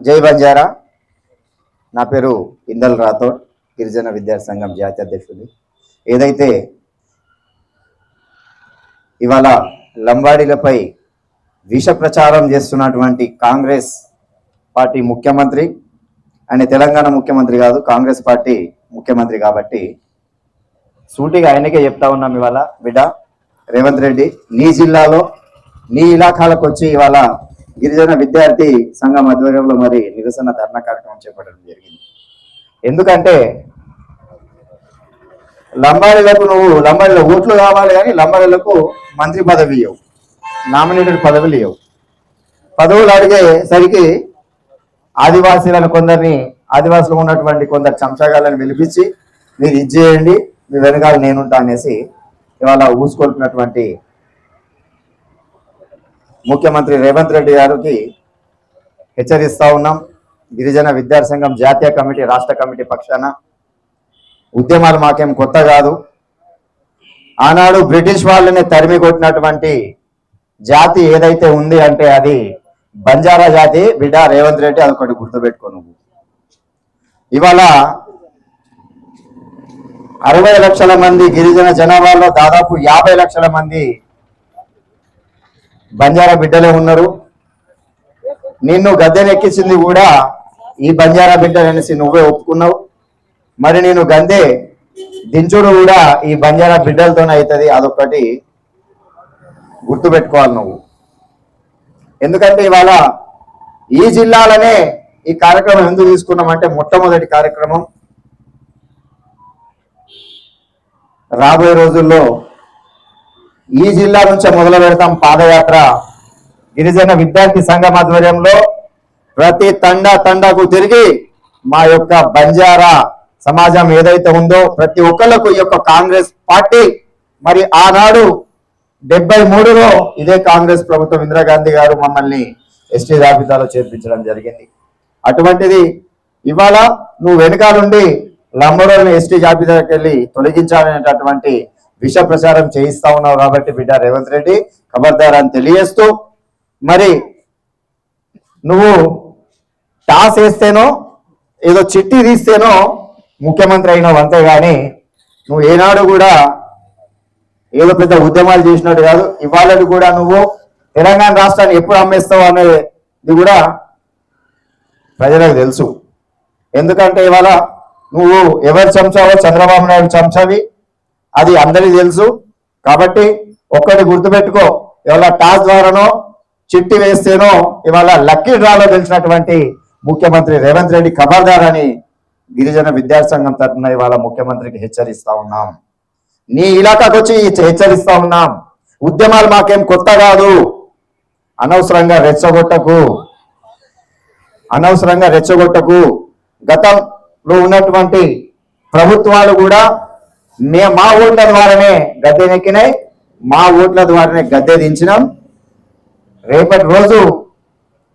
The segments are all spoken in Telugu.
జై బంజారా. నా పేరు ఇందల్ రాథోడ్ గిరిజన విద్యార్థి సంఘం జాతీయ అధ్యక్షుడు. ఏదైతే ఇవాళ లంబాడీలపై విష ప్రచారం చేస్తున్నటువంటి కాంగ్రెస్ పార్టీ ముఖ్యమంత్రి ఆయన తెలంగాణ ముఖ్యమంత్రి కాదు కాంగ్రెస్ పార్టీ ముఖ్యమంత్రి కాబట్టి సూటిగా ఆయనకే చెప్తా ఉన్నాం ఇవాళ బిడ్డ రేవంత్ రెడ్డి నీ జిల్లాలో నీ ఇలాఖాలకు వచ్చి ఇవాళ గిరిజన విద్యార్థి సంఘం ఆధ్వర్యంలో మరి నిరసన ధర్నా కార్యక్రమం చేపట్టడం జరిగింది. ఎందుకంటే లంబాడీలకు నువ్వు లంబాడీల ఓట్లు కావాలి కానీ లంబాడీలకు మంత్రి పదవి ఇవ్వవు నామినేటెడ్ పదవులు ఇవ్వవు పదవులు అడిగేసరికి ఆదివాసీలను కొందరిని ఆదివాసులు ఉన్నటువంటి కొందరు చంచగాళ్ళని పిలిపించి మీరు ఇది చేయండి మీ వెనకాల నేనుంటా అనేసి ఇవాళ ఊసుకొల్పినటువంటి ముఖ్యమంత్రి రేవంత్ రెడ్డి గారికి హెచ్చరిస్తా ఉన్నాం. గిరిజన విద్యార్థి సంఘం జాతీయ కమిటీ రాష్ట్ర కమిటీ పక్షాన. ఉద్యమాలు మాకేం కొత్త కాదు. ఆనాడు బ్రిటిష్ వాళ్ళని తరిమి కొట్టినటువంటి జాతి ఏదైతే ఉంది అంటే అది బంజారా జాతి. బిడ్డ రేవంత్ రెడ్డి అదొకటి గుర్తుపెట్టుకో నువ్వు. ఇవాళ అరవై లక్షల మంది గిరిజన జనాభాలో దాదాపు యాభై లక్షల మంది బంజారా బిడ్డలే ఉన్నారు. నిన్ను గద్దెనెక్కించింది కూడా ఈ బంజారా బిడ్డ అనేసి నువ్వే ఒప్పుకున్నావు. మరి నేను గందే దించుడు కూడా ఈ బంజారా బిడ్డలతోనే అవుతుంది అదొకటి గుర్తుపెట్టుకోవాలి నువ్వు. ఎందుకంటే ఇవాళ ఈ జిల్లాలనే ఈ కార్యక్రమం ఎందుకు తీసుకున్నామంటే మొట్టమొదటి కార్యక్రమం రాబోయే రోజుల్లో ఈ జిల్లా నుంచే మొదలు పెడతాం పాదయాత్ర. గిరిజన విద్యార్థి సంఘం ఆధ్వర్యంలో ప్రతి తండా తండాకు తిరిగి మా యొక్క బంజారా సమాజం ఏదైతే ఉందో ప్రతి ఒక్కళ్ళకు ఈ యొక్క కాంగ్రెస్ పార్టీ మరి ఆనాడు డెబ్బై మూడులో ఇదే కాంగ్రెస్ ప్రభుత్వం ఇందిరాగాంధీ గారు మమ్మల్ని ఎస్టీ జాబితాలో చేర్పించడం జరిగింది. అటువంటిది ఇవాళ నువ్వు వెనుకాలండి లంబడోని ఎస్టీ జాబితాకి వెళ్ళి తొలగించాలనేటటువంటి విష ప్రచారం చేయిస్తా ఉన్నావు కాబట్టి బిడ్డ రేవంత్ రెడ్డి ఖబర్దార్ అని తెలియజేస్తూ మరి నువ్వు టాస్ వేస్తేనో ఏదో చిట్టి తీస్తేనో ముఖ్యమంత్రి అయినావు అంతేగాని నువ్వు ఏనాడు కూడా ఏదో పెద్ద ఉద్యమాలు చేసినట్టు కాదు. ఇవాళ కూడా నువ్వు తెలంగాణ రాష్ట్రాన్ని ఎప్పుడు అమ్మేస్తావు అనేది కూడా ప్రజలకు తెలుసు. ఎందుకంటే ఇవాళ నువ్వు ఎవరు చంచావో చంద్రబాబు నాయుడు చంచావి అది అందరికీ తెలుసు. కాబట్టి ఒక్కటి గుర్తుపెట్టుకో ఇవాళ టాస్ ద్వారానో చిట్టి వేస్తేనో ఇవాళ లక్కీ డ్రాలో గెలిచినటువంటి ముఖ్యమంత్రి రేవంత్ రెడ్డి ఖబర్దార్ అని గిరిజన విద్యార్థి సంఘం తరఫున ఇవాళ ముఖ్యమంత్రికి హెచ్చరిస్తా ఉన్నాం. నీ ఇలాకాకు వచ్చి హెచ్చరిస్తా ఉన్నాం. ఉద్యమాలు మాకేం కొత్త కాదు. అనవసరంగా రెచ్చగొట్టకు. అనవసరంగా రెచ్చగొట్టకు. గతంలో ఉన్నటువంటి ప్రభుత్వాలు కూడా మే మా ఓట్ల ద్వారానే గద్దె నెక్కినాయి మా ఓట్ల ద్వారానే గద్దె దించినాం. రేపటి రోజు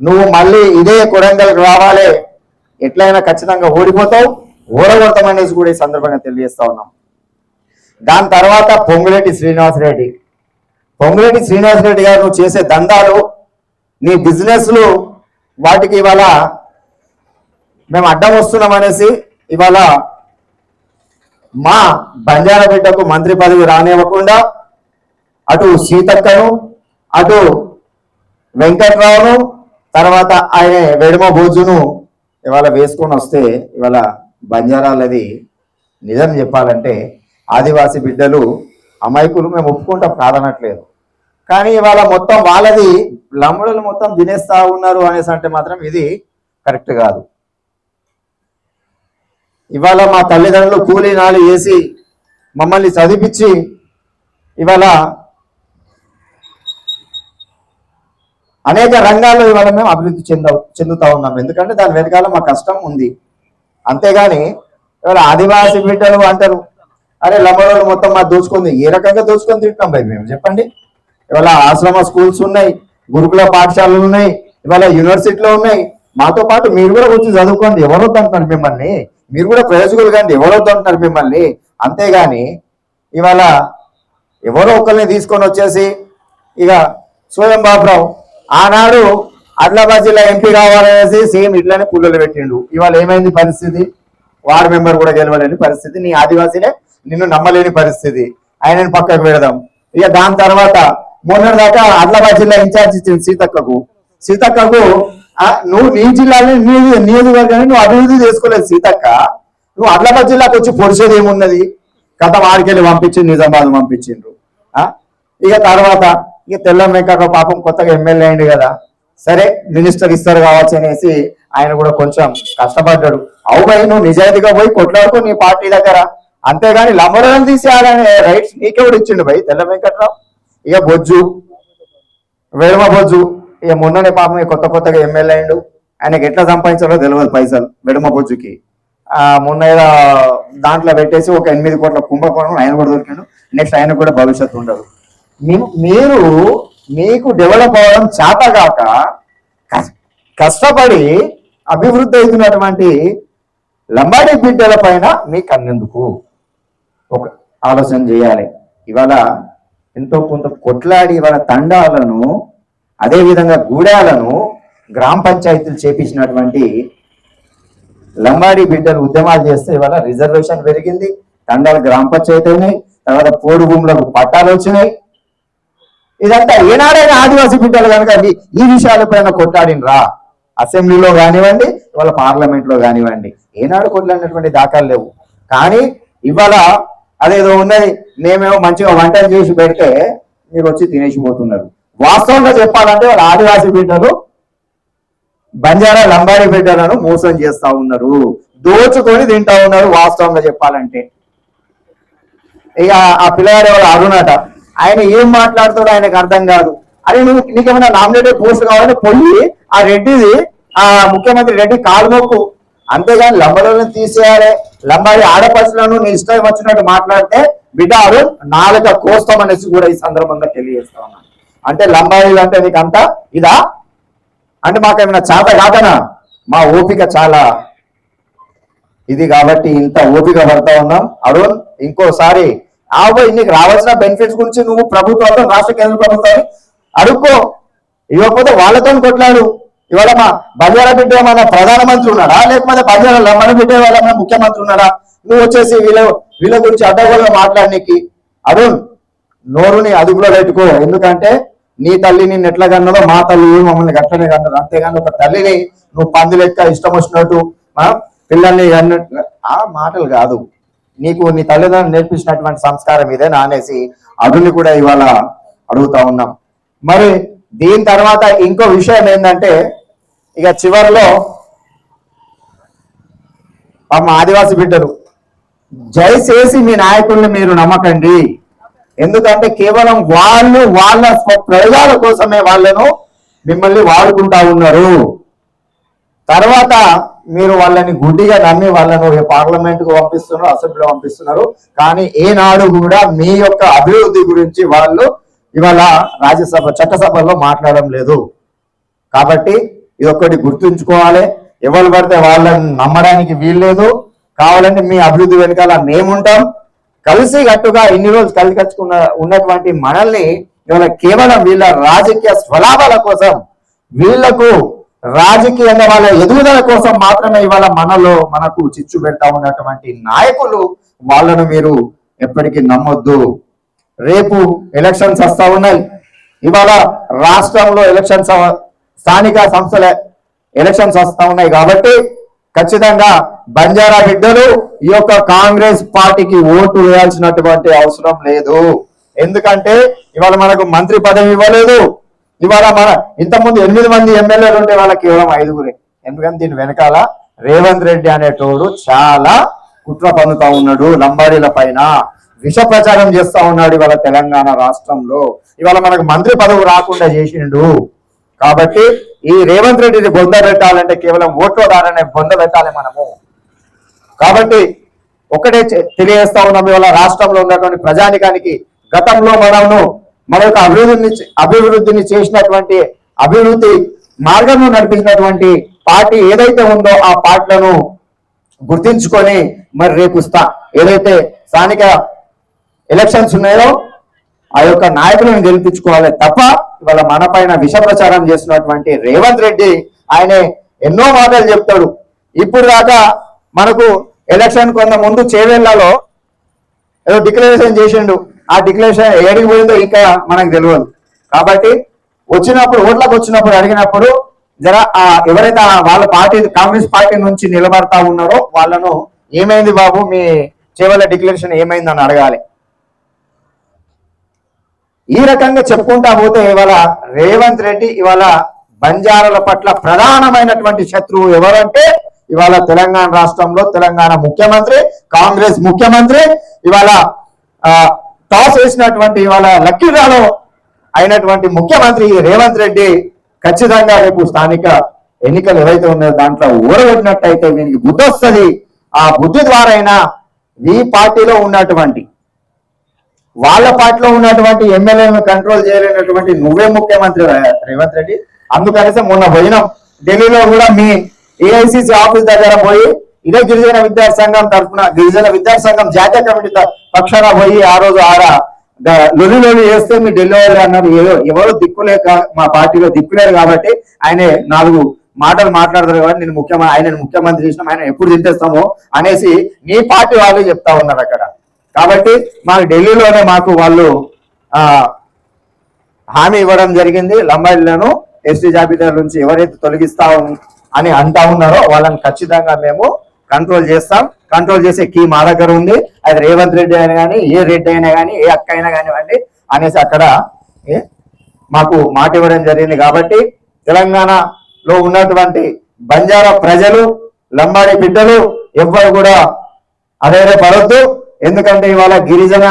నువ్వు మళ్ళీ ఇదే కొడంగల్కి రావాలి. ఎట్లయినా ఖచ్చితంగా ఓడిపోతావు. ఓడగొడతామనేసి కూడా ఈ సందర్భంగా తెలియజేస్తా ఉన్నాం. దాని తర్వాత పొంగులేటి శ్రీనివాసరెడ్డి పొంగులేటి శ్రీనివాసరెడ్డి గారు నువ్వు చేసే దందాలు నీ బిజినెస్లు వాటికి ఇవాళ మేము అడ్డం వస్తున్నాం అనేసి ఇవాళ మా బంజారా బిడ్డకు మంత్రి పదవి రానివ్వకుండా అటు సీతక్కను అటు వెంకట్రావును తర్వాత ఆయన వెడమ భోజును ఇవాళ వేసుకొని వస్తే ఇవాళ బంజారాలది నిజం చెప్పాలంటే ఆదివాసీ బిడ్డలు అమాయకులు మేము ఒప్పుకుంటాం కాదనట్లేదు. కానీ ఇవాళ మొత్తం వాళ్ళది లమ్ముడలు మొత్తం తినేస్తా ఉన్నారు అనేసి అంటే మాత్రం ఇది కరెక్ట్ కాదు. ఇవాళ మా తల్లిదండ్రులు కూలీ నాలు వేసి మమ్మల్ని చదివించి ఇవాళ అనేక రంగాల్లో ఇవాళ మేము అభివృద్ధి చెంద చెందుతా ఉన్నాం. ఎందుకంటే దాని వెనకాల మా కష్టం ఉంది. అంతేగాని ఇవాళ ఆదివాసి బిడ్డలు అంటారు అరే లంబడోళ్ళు మొత్తం మా దోచుకుంది. ఏ రకంగా దోచుకొని తింటాం భయ మేము? చెప్పండి. ఇవాళ ఆశ్రమ స్కూల్స్ ఉన్నాయి గురుకుల పాఠశాలలు ఉన్నాయి ఇవాళ యూనివర్సిటీలో ఉన్నాయి. మాతో పాటు మీరు కూడా వచ్చి చదువుకోండి. ఎవరో అంటున్నారు మిమ్మల్ని? మీరు కూడా ప్రయోజకులు కానీ ఎవరో అంటున్నారు మిమ్మల్ని. అంతేగాని ఇవాళ ఎవరో ఒకరిని తీసుకొని వచ్చేసి ఇక స్వయం బాబురావు ఆనాడు ఆదిలాబాద్ జిల్లా ఎంపీ కావాలనేసి సేమ్ ఇట్లనే పుల్లలు పెట్టిండు. ఇవాళ ఏమైంది పరిస్థితి? వార్డు మెంబర్ కూడా గెలవలేని పరిస్థితి. నీ ఆదివాసీలే నిన్ను నమ్మలేని పరిస్థితి. ఆయనని పక్కకు పెడదాం. ఇక దాని తర్వాత మొన్నటి దాకా ఆదిలాబాద్ జిల్లా ఇన్ఛార్జ్ ఇచ్చింది సీతక్కకు. సీతక్కకు నువ్వు నీ జిల్లాలో నీ నియోజకవర్గాన్ని నువ్వు అభివృద్ధి చేసుకోలేదు సీతక్క. నువ్వు ఆదిలాబాద్ జిల్లాకు వచ్చి పొడిచేది ఏమున్నది? గత వాడికెళ్ళి పంపించింది నిజామాబాద్ పంపించిండ్రు. ఆ? ఇక తర్వాత ఇక తెల్లం వెంకట పాపం కొత్తగా ఎమ్మెల్యే అయింది కదా. సరే మినిస్టర్ ఇస్తారు కావచ్చు అనేసి ఆయన కూడా కొంచెం కష్టపడ్డాడు. అవు నువ్వు నిజాయితీగా పోయి కొట్లాడుకో నీ పార్టీ దగ్గర. అంతేగాని లంబరాలను తీసేయాలనే రైట్స్ నీకెవడు ఇచ్చిండు భయ్ తెల్ల వెంకట్రావు. ఇక బొజ్జు వేడమ బొజ్జు ఇక మొన్ననే పాపం కొత్త కొత్తగా ఎమ్మెల్యే అయిండు. ఆయనకి ఎట్లా సంపాదించాలో తెలియదు పైసలు వెడమ బొజ్జుకి. ఆ మొన్న ఏదో దాంట్లో పెట్టేసి ఒక ఎనిమిది కోట్ల కుంభకోణం ఆయన కూడా దొరికాడు. నెక్స్ట్ ఆయన కూడా భవిష్యత్తు ఉండదు. మీరు మీకు డెవలప్ అవ్వడం చేతగాక కాక కష్టపడి అభివృద్ధి అవుతున్నటువంటి లంబాడి బిడ్డల పైన మీకు అన్నెందుకు ఒక ఆలోచన చేయాలి. ఇవాళ ఎంతో కొంత కొట్లాడి ఇవాళ తండాలను అదేవిధంగా గూడాలను గ్రామ పంచాయతీలు చేపించినటువంటి లంబాడి బిడ్డలు ఉద్యమాలు చేస్తే ఇవాళ రిజర్వేషన్ పెరిగింది. తండాలు గ్రామ పంచాయతీ అయినాయి తర్వాత పోడు భూములకు పట్టాలు వచ్చినాయి. ఇదంతా ఏనాడైనా ఆదివాసీ బిడ్డలు కనుక ఈ- ఈ విషయాలపైన కొట్లాడినరా? అసెంబ్లీలో కానివ్వండి ఇవాళ పార్లమెంట్లో కానివ్వండి. ఏనాడు కొట్లాడినటువంటి దాఖలు లేవు. కానీ ఇవాళ అదేదో ఉన్నది. మేమేమో మంచిగా వంటలు చేసి పెడితే మీరు వచ్చి తినేసిపోతున్నారు. వాస్తవంగా చెప్పాలంటే వాళ్ళ ఆదివాసీ బిడ్డలు బంజారా లంబాడి బిడ్డలను మోసం చేస్తా ఉన్నారు. దోచుకొని తింటా ఉన్నారు వాస్తవంగా చెప్పాలంటే. ఇక ఆ పిల్లగాడు ఎవరు అరుణట. ఆయన ఏం మాట్లాడుతాడో ఆయనకు అర్థం కాదు. అరే నువ్వు నీకేమైనా నామినేటెడ్ పోస్ట్ కావాలని పోయి ఆ రెడ్డిది ఆ ముఖ్యమంత్రి రెడ్డి కాలు మొక్కు అంతేగాని లంబలను తీసేయాలి. లంబాడి ఆడపడుచులను నీ ఇష్టం వచ్చినట్టు మాట్లాడితే బిడ్డ అరుణ్ నాలుక కోస్తాం అనేసి కూడా ఈ సందర్భంగా తెలియజేస్తా ఉన్నాను. అంటే లంబాయిలు అంటే నీకు అంతా ఇదా? అంటే మాకేమైనా చేత కాదనా? మా ఓపిక చాలా ఇది కాబట్టి ఇంత ఓపిక పడతా ఉన్నాం. అరుణ్ ఇంకోసారి ఆబోయ్ నీకు రావాల్సిన బెనిఫిట్స్ గురించి నువ్వు ప్రభుత్వాలతో రాష్ట్ర కేంద్ర ప్రభుత్వాన్ని అడుక్కో. ఇవ్వకపోతే వాళ్ళతో కొట్లాడు. ఇవాళ మా బలియాల బిడ్డ మన ప్రధానమంత్రి ఉన్నాడా? లేకపోతే బలియాల మన బిడ్డ వాళ్ళ మన ముఖ్యమంత్రి ఉన్నాడా? నువ్వు వచ్చేసి వీళ్ళ వీళ్ళ గురించి అడ్డగోలుగా మాట్లాడడానికి అరుణ్ నోరుని అదుపులో పెట్టుకో. ఎందుకంటే నీ తల్లి నిన్ను ఎట్లా కన్నదో మా తల్లి మమ్మల్ని గట్లనే కన్నది. అంతేగాని ఒక తల్లిని నువ్వు పంది లెక్క ఇష్టం వచ్చినట్టు పిల్లల్ని కన్నట్టు ఆ మాటలు కాదు. నీకు నీ తల్లిదండ్రులు నేర్పించినటువంటి సంస్కారం ఇదే నానేసి అరుణ్ని కూడా ఇవాళ అడుగుతా ఉన్నాం. మరి దీని తర్వాత ఇంకో విషయం ఏంటంటే ఇక చివరిలో పాపం ఆదివాసి బిడ్డలు దయచేసి మీ నాయకుల్ని మీరు నమ్మకండి. ఎందుకంటే కేవలం వాళ్ళు వాళ్ళ ప్రయోజనాల కోసమే వాళ్ళను మిమ్మల్ని వాడుకుంటా ఉన్నారు. తర్వాత మీరు వాళ్ళని గుడ్డిగా నమ్మి వాళ్ళను పార్లమెంట్కు పంపిస్తున్నారు అసెంబ్లీలో పంపిస్తున్నారు. కానీ ఏనాడు కూడా మీ యొక్క అభివృద్ధి గురించి వాళ్ళు ఇవాళ రాజ్యసభ చట్టసభలో మాట్లాడడం లేదు. కాబట్టి ఇది ఒక్కటి గుర్తుంచుకోవాలి. ఎవరు పడితే వాళ్ళని నమ్మడానికి వీల్లేదు. కావాలంటే మీ అభివృద్ధి వెనకాల మేముంటాం. కలిసి కట్టుగా ఇన్ని రోజులు కలిసి ఉన్నటువంటి మనల్ని ఇవాళ కేవలం వీళ్ళ రాజకీయ స్వలాభాల కోసం వీళ్ళకు రాజకీయంగా వాళ్ళ ఎదుగుదల కోసం మాత్రమే ఇవాళ మనలో మనకు చిచ్చు పెడతా ఉన్నటువంటి నాయకులు వాళ్ళను మీరు ఎప్పటికీ నమ్మొద్దు. రేపు ఎలక్షన్స్ వస్తా ఉన్నాయి. ఇవాళ రాష్ట్రంలో ఎలక్షన్స్ స్థానిక సంస్థల ఎలక్షన్స్ వస్తా ఉన్నాయి కాబట్టి ఖచ్చితంగా బంజారా బిడ్డలు ఈ యొక్క కాంగ్రెస్ పార్టీకి ఓటు వేయాల్సినటువంటి అవసరం లేదు. ఎందుకంటే ఇవాళ మనకు మంత్రి పదవి ఇవ్వలేదు. ఇవాళ మన ఇంతకుముందు ఎనిమిది మంది ఎమ్మెల్యేలు ఉంటే వాళ్ళకి కేవలం ఐదుగురే. ఎందుకంటే దీని వెనకాల రేవంత్ రెడ్డి అనేటోడు చాలా కుట్ర పన్నుతా ఉన్నాడు లంబాడీల పైన. విష ప్రచారం చేస్తా ఉన్నాడు ఇవాళ తెలంగాణ రాష్ట్రంలో. ఇవాళ మనకు మంత్రి పదవి రాకుండా చేసిండు. కాబట్టి ఈ రేవంత్ రెడ్డిని బొంద పెట్టాలంటే కేవలం ఓట్ల ద్వారానే బొంద పెట్టాలి మనము. కాబట్టి ఒకటే తెలియజేస్తా ఉన్నాం ఇవాళ రాష్ట్రంలో ఉన్నటువంటి ప్రజానికానికి గతంలో మనము మన యొక్క అభివృద్ధిని అభివృద్ధిని చేసినటువంటి అభివృద్ధి మార్గంలో నడిపించినటువంటి పార్టీ ఏదైతే ఉందో ఆ పార్టీలను గుర్తించుకొని మరి రేపు ఏదైతే స్థానిక ఎలక్షన్స్ ఉన్నాయో ఆ యొక్క నాయకులను గెలిపించుకోవాలి తప్ప ఇవాళ మన పైన విష ప్రచారం చేస్తున్నటువంటి రేవంత్ రెడ్డి ఆయన ఎన్నో మాటలు చెప్తాడు. ఇప్పుడు దాకా మనకు ఎలక్షన్ కొంత ముందు చేవేళ్ళలో ఏదో డిక్లరేషన్ చేసిండు. ఆ డిక్లరేషన్ ఏడికి పోయిందో ఇంకా మనకు తెలియదు కాబట్టి వచ్చినప్పుడు ఓట్లకు వచ్చినప్పుడు అడిగినప్పుడు జర ఆ ఎవరైతే వాళ్ళ పార్టీ కాంగ్రెస్ పార్టీ నుంచి నిలబడతా ఉన్నారో వాళ్ళను ఏమైంది బాబు మీ చేవల డిక్లరేషన్ ఏమైంది అని అడగాలి. ఈ రకంగా చెప్పుకుంటా పోతే ఇవాళ రేవంత్ రెడ్డి ఇవాళ బంజారాల పట్ల ప్రధానమైనటువంటి శత్రువు ఎవరంటే ఇవాళ తెలంగాణ రాష్ట్రంలో తెలంగాణ ముఖ్యమంత్రి కాంగ్రెస్ ముఖ్యమంత్రి ఇవాళ ఆ, టాస్ వేసినటువంటి ఇవాళ లక్కీరాలో అయినటువంటి ముఖ్యమంత్రి రేవంత్ రెడ్డి ఖచ్చితంగా రేపు స్థానిక ఎన్నికలు ఏవైతే ఉన్నాయో దాంట్లో ఊరగొట్టినట్టయితే వీనికి బుద్ధి వస్తుంది ఆ బుద్ధి ద్వారా అయినా ఈ పార్టీలో ఉన్నటువంటి వాళ్ళ పార్టీలో ఉన్నటువంటి ఎమ్మెల్యేలను కంట్రోల్ చేయలేనటువంటి నువ్వే ముఖ్యమంత్రి రేవంత్ రెడ్డి. అందుకనేసి మొన్న పోయినాం. ఢిల్లీలో కూడా మీ ఏఐసిసి ఆఫీస్ దగ్గర పోయి ఇదే గిరిజన విద్యార్థి సంఘం తరఫున గిరిజన విద్యార్థి సంఘం జాతీయ కమిటీ పక్షాన పోయి ఆ రోజు ఆరా లొలి లొలి చేస్తే మీ ఢిల్లీ వాళ్ళు అన్నారు ఏదో ఎవరు దిక్కులేక మా పార్టీలో దిక్కులేరు కాబట్టి ఆయన నాలుగు మాటలు మాట్లాడతారు కాబట్టి నేను ముఖ్యమంత్రి ఆయన ముఖ్యమంత్రి చేసినాం ఆయన ఎప్పుడు దించేస్తామో అనేసి నీ పార్టీ వాళ్ళు చెప్తా ఉన్నారు అక్కడ. కాబట్టి మాకు ఢిల్లీలోనే మాకు వాళ్ళు హామీ ఇవ్వడం జరిగింది. లంబాడీలను ఎస్టీ జాబితా నుంచి ఎవరైతే తొలగిస్తా అని అంటా ఉన్నారో వాళ్ళని ఖచ్చితంగా మేము కంట్రోల్ చేస్తాం. కంట్రోల్ చేసే కీ మా దగ్గర ఉంది. అది రేవంత్ రెడ్డి అయినా కానీ ఏ రెడ్డి అయినా కానీ ఏ అక్క అయినా కానివ్వండి అనేసి అక్కడ మాకు మాట ఇవ్వడం జరిగింది. కాబట్టి తెలంగాణలో ఉన్నటువంటి బంజారా ప్రజలు లంబాడి బిడ్డలు ఎవ్వరు కూడా అదే పడద్దు ఎందుకంటే ఇవాళ గిరిజన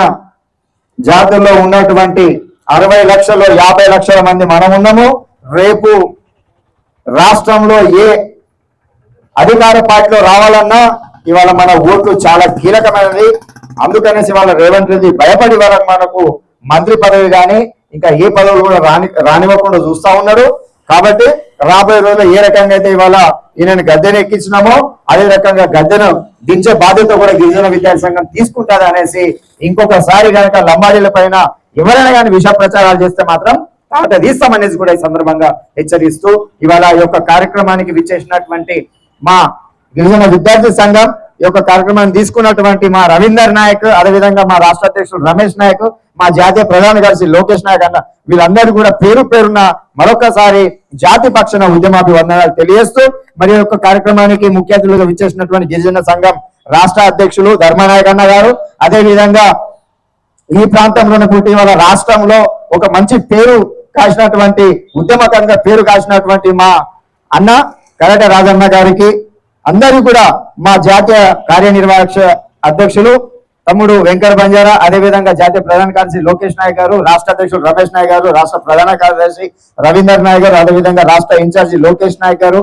జాతుల్లో ఉన్నటువంటి అరవై లక్షల్లో యాభై లక్షల మంది మనం ఉన్నాము రేపు రాష్ట్రంలో ఏ అధికార పార్టీలో రావాలన్నా ఇవాళ మన ఓట్లు చాలా కీలకమైనది అందుకనేసి ఇవాళ రేవంత్ రెడ్డి భయపడి వాళ్ళ మనకు మంత్రి పదవి కానీ ఇంకా ఏ పదవులు కూడా రాని రానివ్వకుండా చూస్తా ఉన్నారు కాబట్టి రాబోయే రోజుల్లో ఏ రకంగా అయితే ఇవాళ ఈయన గద్దెను ఎక్కించినామో అదే రకంగా గద్దెను దించే బాధ్యత కూడా గిరిజన విద్యార్థి సంఘం తీసుకుంటారు అనేసి ఇంకొకసారి కనుక లంబాడీల పైన ఎవరైనా కానీ విష ప్రచారాలు చేస్తే మాత్రం తాట తీస్తామనేసి కూడా ఈ సందర్భంగా హెచ్చరిస్తూ ఇవాళ ఈ యొక్క కార్యక్రమానికి విచ్చేసినటువంటి మా గిరిజన విద్యార్థి సంఘం ఈ యొక్క కార్యక్రమాన్ని తీసుకున్నటువంటి మా రవీందర్ నాయక్ అదేవిధంగా మా రాష్ట్ర అధ్యక్షుడు రమేష్ నాయక్ మా జాతీయ ప్రధాన కార్యదర్శి లోకేష్ నాయక్ అన్న వీళ్ళందరూ కూడా పేరు పేరున మరొకసారి జాతి పక్షన ఉద్యమాభివందనాలు తెలియజేస్తూ మరి యొక్క కార్యక్రమానికి ముఖ్య అతిథులుగా విచ్చేసినటువంటి గిరిజన సంఘం రాష్ట్ర అధ్యక్షులు ధర్మనాయక్ అన్న గారు అదే విధంగా ఈ ప్రాంతంలోనే పుట్టి వాళ్ళ రాష్ట్రంలో ఒక మంచి పేరు కాసినటువంటి ఉద్యమకంగా పేరు కాసినటువంటి మా అన్న కరట రాజన్న గారికి అందరూ కూడా మా జాతీయ కార్యనిర్వాహక అధ్యక్షులు తమ్ముడు వెంకట బంజారా అదేవిధంగా జాతీయ ప్రధాన కార్యదర్శి లోకేష్ నాయక్ గారు రాష్ట్ర అధ్యక్షుడు రమేష్ నాయక్ గారు రాష్ట్ర ప్రధాన కార్యదర్శి రవీందర్ నాయక్ గారు అదేవిధంగా రాష్ట్ర ఇన్ఛార్జి లోకేష్ నాయక్ గారు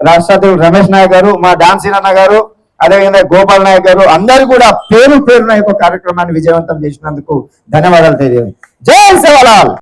రాష్ట్ర అధ్యక్షుడు రమేష్ నాయక్ గారు మా డాన్సీన్ అన్న గారు అదేవిధంగా గోపాల్ నాయక్ గారు అందరూ కూడా పేరు పేరున యొక్క కార్యక్రమాన్ని విజయవంతం చేసినందుకు ధన్యవాదాలు తెలియదు జై సేవలాల్